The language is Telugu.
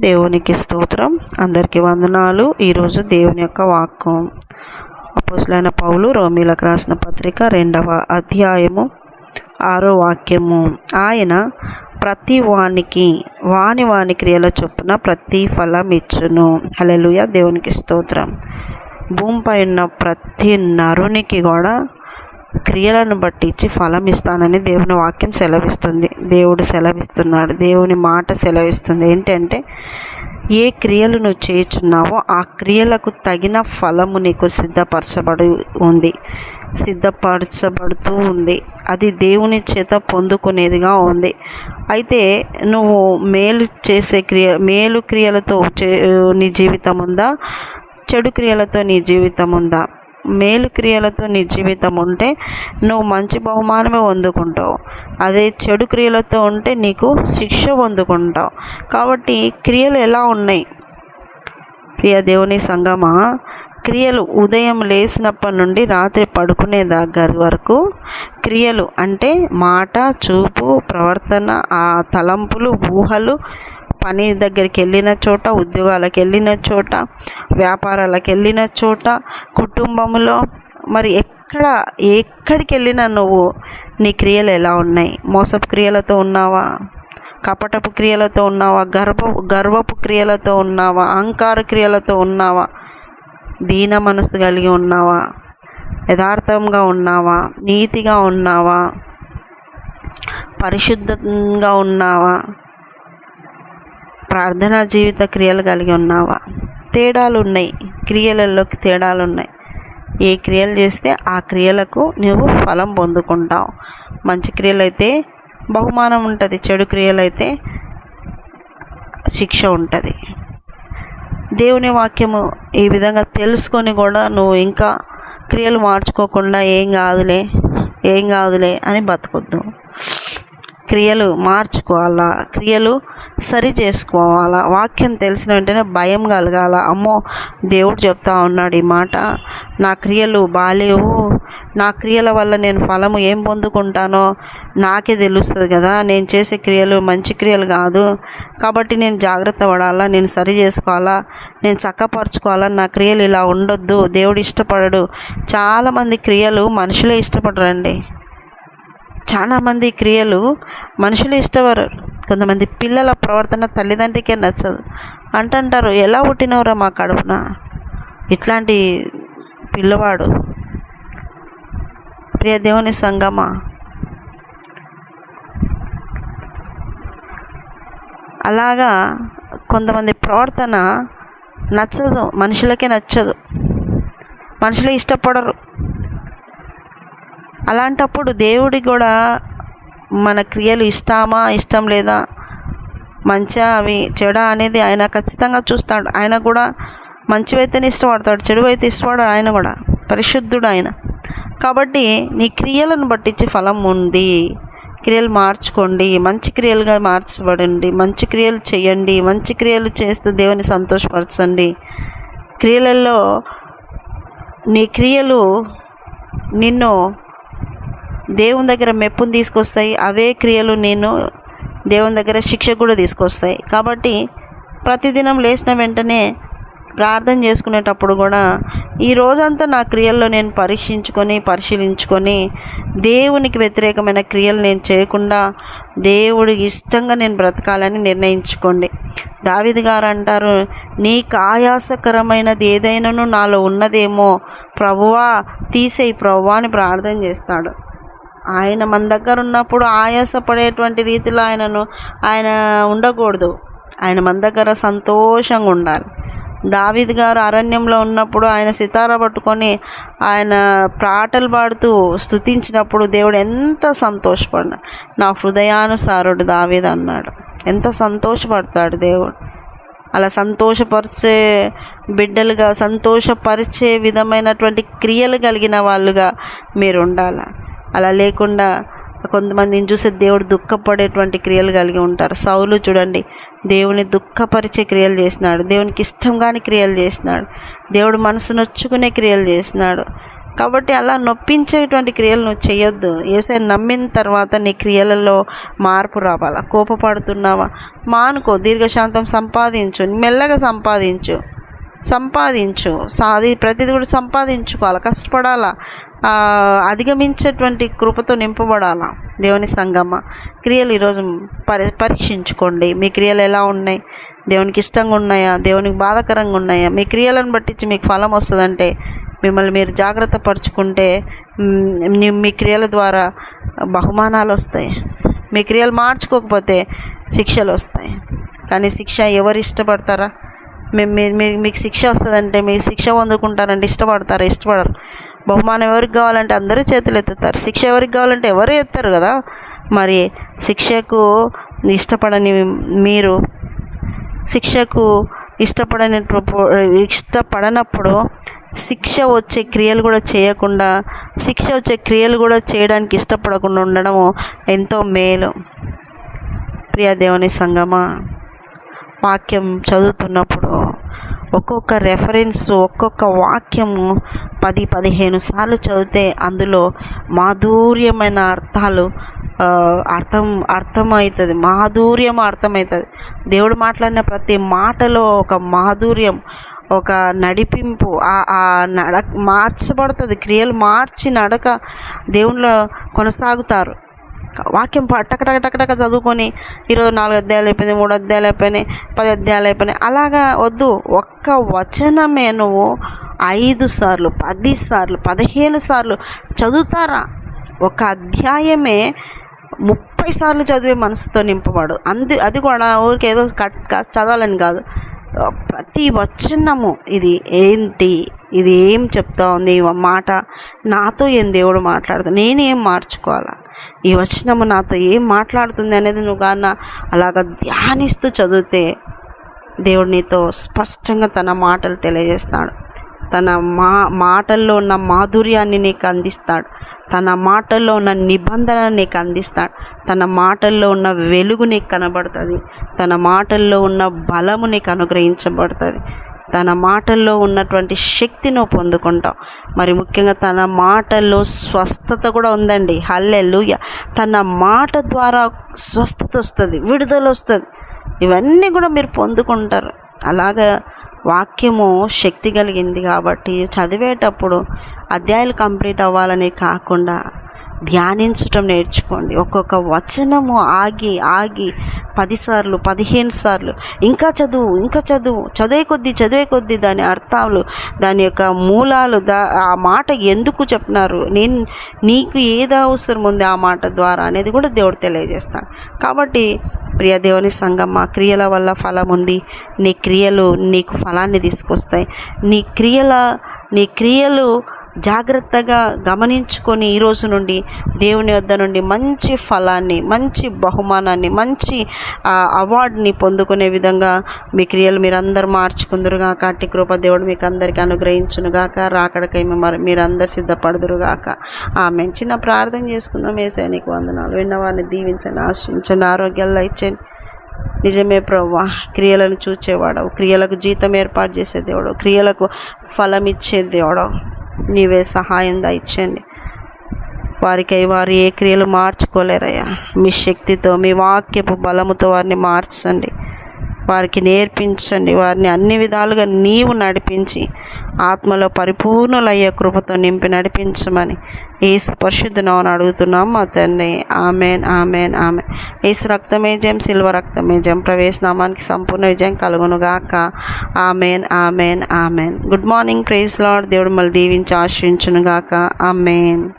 దేవునికి స్తోత్రం. అందరికీ వందనాలు. ఈరోజు దేవుని యొక్క వాక్యం అపోసులైన పౌలు రోమిలకు రాసిన పత్రిక రెండవ అధ్యాయము ఆరో వాక్యము. ఆయన ప్రతి వానికి వాని వాని క్రియల చొప్పున ప్రతి ఫలం ఇచ్చును హలెలుయ దేవునికి స్తోత్రం. భూమిపై ఉన్న ప్రతి నరునికి కూడా క్రియలను బట్టి ఇచ్చి ఫలం ఇస్తానని దేవుని వాక్యం సెలవిస్తుంది. దేవుడు సెలవిస్తున్నాడు. దేవుని మాట సెలవిస్తుంది. ఏంటంటే ఏ క్రియలు నువ్వు చేయుచున్నావో ఆ క్రియలకు తగిన ఫలము నీకు సిద్ధపరచబడి ఉంది. సిద్ధపరచబడుతూ ఉంది. అది దేవుని చేత పొందుకునేదిగా ఉంది. అయితే నువ్వు మేలు చేసే క్రియ మేలు క్రియలతో చే నీ జీవితం ఉందా చెడు క్రియలతో నీ జీవితం ఉందా మేలు క్రియలతో నీ జీవితం ఉంటే నువ్వు మంచి బహుమానమే పొందుకుంటావు. అదే చెడు క్రియలతో ఉంటే నీకు శిక్ష పొందుకుంటావు. కాబట్టి క్రియలు ఎలా ఉన్నాయి? ప్రియ దేవుని సంగమా క్రియలు ఉదయం లేచినప్పటి నుండి రాత్రి పడుకునే దగ్గర వరకు క్రియలు అంటే మాట చూపు ప్రవర్తన ఆ తలంపులు ఊహలు పని దగ్గరికి వెళ్ళిన చోట ఉద్యోగాలకు వెళ్ళిన చోట వ్యాపారాలకు వెళ్ళిన చోట కుటుంబంలో మరి ఎక్కడ ఎక్కడికి వెళ్ళినా నువ్వు నీ క్రియలు ఎలా ఉన్నాయి? మోసపు క్రియలతో ఉన్నావా? కపటపు క్రియలతో ఉన్నావా? గర్భ గర్వపు క్రియలతో ఉన్నావా? అహంకార క్రియలతో ఉన్నావా? దీన మనసు కలిగి ఉన్నావా? యథార్థంగా ఉన్నావా? నీతిగా ఉన్నావా? పరిశుద్ధంగా ఉన్నావా? ప్రార్థనా జీవిత క్రియలు కలిగి ఉన్నావా? తేడాలు ఉన్నాయి క్రియలలోకి తేడాలు ఉన్నాయి ఏ క్రియలు చేస్తే ఆ క్రియలకు నువ్వు ఫలం పొందుకుంటావు. మంచి క్రియలు అయితే బహుమానం ఉంటుంది. చెడు క్రియలు అయితే శిక్ష ఉంటుంది. దేవుని వాక్యము ఈ విధంగా తెలుసుకొని కూడా నువ్వు ఇంకా క్రియలు మార్చుకోకుండా ఏం కాదులే ఏం కాదులే అని బతకొద్దు. క్రియలు మార్చుకోవాలా? క్రియలు సరి చేసుకోవాలా? వాక్యం తెలిసిన వెంటనే భయం కలగాల. అమ్మో దేవుడు చెప్తా ఉన్నాడు ఈ మాట. నా క్రియలు బాలేవు. నా క్రియల వల్ల నేను ఫలము ఏం పొందుకుంటానో నాకే తెలుస్తుంది కదా. నేను చేసే క్రియలు మంచి క్రియలు కాదు. కాబట్టి నేను జాగ్రత్త పడాలా? నేను సరి చేసుకోవాలా? నేను చక్కపరచుకోవాలా? నా క్రియలు ఇలా ఉండొద్దు. దేవుడు ఇష్టపడడు. చాలామంది క్రియలు మనుషులే ఇష్టపడరండి. చాలామంది క్రియలు మనుషులు ఇష్టపడరు. కొంతమంది పిల్లల ప్రవర్తన తల్లిదండ్రికే నచ్చదు. అంటుంటారు ఎలా పుట్టినవరా మా కడుపున? ఇట్లాంటి పిల్లవాడు. ప్రియ దేవుని సంగమా? అలాగా కొంతమంది ప్రవర్తన నచ్చదు మనుషులకే నచ్చదు. మనుషులే ఇష్టపడరు. అలాంటప్పుడు దేవుడి కూడా మన క్రియలు ఇష్టమా ఇష్టం లేదా? మంచిగా అవి చెడ అనేది ఆయన ఖచ్చితంగా చూస్తాడు. ఆయన కూడా మంచివైతేనే ఇష్టపడతాడు చెడు అయితే ఇష్టపడాడు ఆయన కూడా. పరిశుద్ధుడు ఆయన. కాబట్టి నీ క్రియలను బట్టించి ఫలం ఉంది. క్రియలు మార్చుకోండి. మంచి క్రియలుగా మార్చబడండి. మంచి క్రియలు చేయండి. మంచి క్రియలు చేస్తూ దేవుని సంతోషపరచండి. క్రియలలో నీ క్రియలు నిన్ను దేవుని దగ్గర మెప్పును తీసుకొస్తాయి. అవే క్రియలు నేను దేవుని దగ్గర శిక్ష కూడా తీసుకొస్తాయి. కాబట్టి ప్రతిదినం లేచిన వెంటనే ప్రార్థన చేసుకునేటప్పుడు కూడా ఈ రోజంతా నా క్రియల్లో నేను పరీక్షించుకొని పరిశీలించుకొని దేవునికి వ్యతిరేకమైన క్రియలు నేను చేయకుండా దేవుడికి ఇష్టంగా నేను బ్రతకాలని నిర్ణయించుకోండి. దావిది గారు అంటారు నీకు ఆయాసకరమైనది ఏదైనాను నాలో ఉన్నదేమో ప్రభువా తీసేయి ప్రభువా అని ప్రార్థన చేస్తాడు. ఆయన మన దగ్గర ఉన్నప్పుడు ఆయాసపడేటువంటి రీతిలో ఆయనను ఆయన ఉండకూడదు. ఆయన మన దగ్గర సంతోషంగా ఉండాలి. దావిద్ గారు అరణ్యంలో ఉన్నప్పుడు ఆయన సితార పట్టుకొని ఆయన పాటలు పాడుతూ స్థుతించినప్పుడు దేవుడు ఎంత సంతోషపడినాడు నా హృదయానుసారుడు దావీద్ అన్నాడు. ఎంత సంతోషపడతాడు దేవుడు. అలా సంతోషపరిచే బిడ్డలుగా సంతోషపరిచే విధమైనటువంటి క్రియలు కలిగిన వాళ్ళుగా మీరు ఉండాలి? అలా లేకుండా కొంతమందిని చూస్తే దేవుడు దుఃఖపడేటువంటి క్రియలు కలిగి ఉంటారు. సౌలు చూడండి దేవుని దుఃఖపరిచే క్రియలు చేసినాడు. దేవునికి ఇష్టం కాని క్రియలు చేసినాడు. దేవుడు మనసు నొచ్చుకునే క్రియలు చేసినాడు. కాబట్టి అలా నొప్పించేటువంటి క్రియలు నువ్వు చేయొద్దు. ఏసై నమ్మిన తర్వాత నీ క్రియలలో మార్పు రావాలా? కోపపడుతున్నావా? మానుకో దీర్ఘశాంతం సంపాదించు మెల్లగా సంపాదించు. సంపాదించు. సాది ప్రతిది కూడా సంపాదించుకోవాలి? కష్టపడాలా? అధిగమించేటువంటి కృపతో నింపబడాలా దేవుని సంగమ? క్రియలు ఈరోజు పరి పరీక్షించుకోండి. మీ క్రియలు ఎలా ఉన్నాయి? దేవునికి ఇష్టంగా ఉన్నాయా? దేవునికి బాధాకరంగా ఉన్నాయా? మీ క్రియలను బట్టించి మీకు ఫలం వస్తుందంటే మిమ్మల్ని మీరు జాగ్రత్త పరుచుకుంటే మీ- మీ క్రియల ద్వారా బహుమానాలు వస్తాయి. మీ క్రియలు మార్చుకోకపోతే శిక్షలు వస్తాయి. కానీ శిక్ష ఎవరు ఇష్టపడతారా? మేము మీరు మీకు శిక్ష వస్తుందంటే మీరు శిక్ష పొందుకుంటారంటే ఇష్టపడతారా? ఇష్టపడరు. బహుమానం ఎవరికి కావాలంటే అందరూ చేతులు ఎత్తుతారు. శిక్ష ఎవరికి కావాలంటే ఎవరు ఎత్తారు కదా? మరి శిక్షకు ఇష్టపడని మీరు శిక్షకు ఇష్టపడని ఇష్టపడనప్పుడు శిక్ష వచ్చే క్రియలు కూడా చేయకుండా శిక్ష వచ్చే క్రియలు కూడా చేయడానికి ఇష్టపడకుండా ఉండడము ఎంతో మేలు. ప్రియ దేవుని సంగమా వాక్యం చదువుతున్నప్పుడు ఒక్కొక్క రెఫరెన్స్ ఒక్కొక్క వాక్యము పది పదిహేను సార్లు చదివితే అందులో మాధుర్యమైన అర్థాలు అర్థం అర్థమవుతుంది. మాధుర్యం అర్థమవుతుంది. దేవుడు మాట్లాడిన ప్రతి మాటలో ఒక మాధుర్యం ఒక నడిపింపు ఆ- నడక మార్చబడుతుంది. క్రియలు మార్చి నడక దేవునిలో కొనసాగుతారు. వాక్యం ప- టక టక టక టక చదువుకొని ఈరోజు నాలుగు అధ్యాయాలు అయిపోయినాయి మూడు అధ్యాయాలు అయిపోయినాయి పది అధ్యాయాలు అయిపోయినాయి. అలాగా వద్దు. ఒక్క వచనమే నువ్వు ఐదు సార్లు పది సార్లు పదిహేను సార్లు చదువుతారా? ఒక అధ్యాయమే ముప్పై సార్లు చదివే మనసుతో నింపబడు అందు అది కూడా ఊరికి ఏదో కట్ కాస్త చదవాలని కాదు. ప్రతి వచనము ఇది ఏంటి? ఇది ఏం చెప్తా ఉంది? మాట నాతో ఏం దేవుడు మాట్లాడుతుంది నేనేం మార్చుకోవాలా? ఈ వచనము నాతో ఏం మాట్లాడుతుంది అనేది నువ్వు కానీ అలాగ ధ్యానిస్తూ చదివితే దేవుడు నీతో స్పష్టంగా తన మాటలు తెలియజేస్తాడు. తన మా మాటల్లో ఉన్న మాధుర్యాన్ని నీకు అందిస్తాడు. తన మాటల్లో ఉన్న నిబంధన నీకు అందిస్తాడు. తన మాటల్లో ఉన్న వెలుగు నీకు కనబడుతుంది. తన మాటల్లో ఉన్న బలము నీకు అనుగ్రహించబడుతుంది. తన మాటల్లో ఉన్నటువంటి శక్తి నువ్వు పొందుకుంటావు. మరి ముఖ్యంగా తన మాటల్లో స్వస్థత కూడా ఉందండి. హల్లెలుయ. తన మాట ద్వారా స్వస్థత వస్తుంది విడుదల వస్తుంది. ఇవన్నీ కూడా మీరు పొందుకుంటారు. అలాగా వాక్యము శక్తి కలిగింది కాబట్టి చదివేటప్పుడు అధ్యాయులు కంప్లీట్ అవ్వాలని కాకుండా ధ్యానించటం నేర్చుకోండి. ఒక్కొక్క వచనము ఆగి ఆగి పదిసార్లు పదిహేను సార్లు ఇంకా చదువు ఇంకా చదువు చదివే కొద్దీ చదివే కొద్దీ దాని అర్థాలు దాని యొక్క మూలాలు దా ఆ మాట ఎందుకు చెప్తున్నారు? నేను నీకు ఏది అవసరం ఉంది ఆ మాట ద్వారా అనేది కూడా దేవుడు తెలియజేస్తాను కాబట్టి ప్రియ దేవుని సంగమ క్రియల వల్ల ఫలం ఉంది. నీ క్రియలు నీకు ఫలాన్ని తీసుకొస్తాయి. నీ క్రియల నీ క్రియలు జాగ్రత్తగా గమనించుకొని ఈరోజు నుండి దేవుని వద్ద నుండి మంచి ఫలాన్ని మంచి బహుమానాన్ని మంచి అవార్డుని పొందుకునే విధంగా మీ క్రియలు మీరందరూ మార్చుకుందరుగాక. అట్టి కృప దేవుడు మీకు అందరికీ అనుగ్రహించునుగాక. రాకడకై మరి మీరందరు సిద్ధపడదురుగాక. ఆమె చిన్న ప్రార్థన చేసుకుందాం. వేసే నీకు వందనాలు. విన్నవారిని దీవించండి ఆశ్రయించండి ఆరోగ్యాలు ఇచ్చండి నిజమే ప్రవ్వా క్రియలను చూచేవాడవు. క్రియలకు జీతం ఏర్పాటు చేసే దేవుడు. క్రియలకు ఫలం ఇచ్చే దేవుడు నీవే సహాయం దయచండి వారికై వారు ఏ క్రియలు మార్చుకోలేరయ్యా. మీ శక్తితో మీ వాక్యపు బలముతో వారిని మార్చండి. వారికి నేర్పించండి. వారిని అన్ని విధాలుగా నీవు నడిపించి ఆత్మలో పరిపూర్ణులయ్యే కృపతో నింపి నడిపించమని ఏసు పరిశుద్ధనామని అడుగుతున్నాం మా తండ్రి. ఆమెన్ ఆమెన్ ఆమె ఏసు రక్తమే జయం సిల్వ రక్తమే జయం. ప్రవేశనామానికి సంపూర్ణ విజయం కలుగునుగాక. Amen amen amen. Good morning praise Lord దేవుడు మళ్ళీ దీవించి ఆశ్రయించునుగాక ఆమెన్.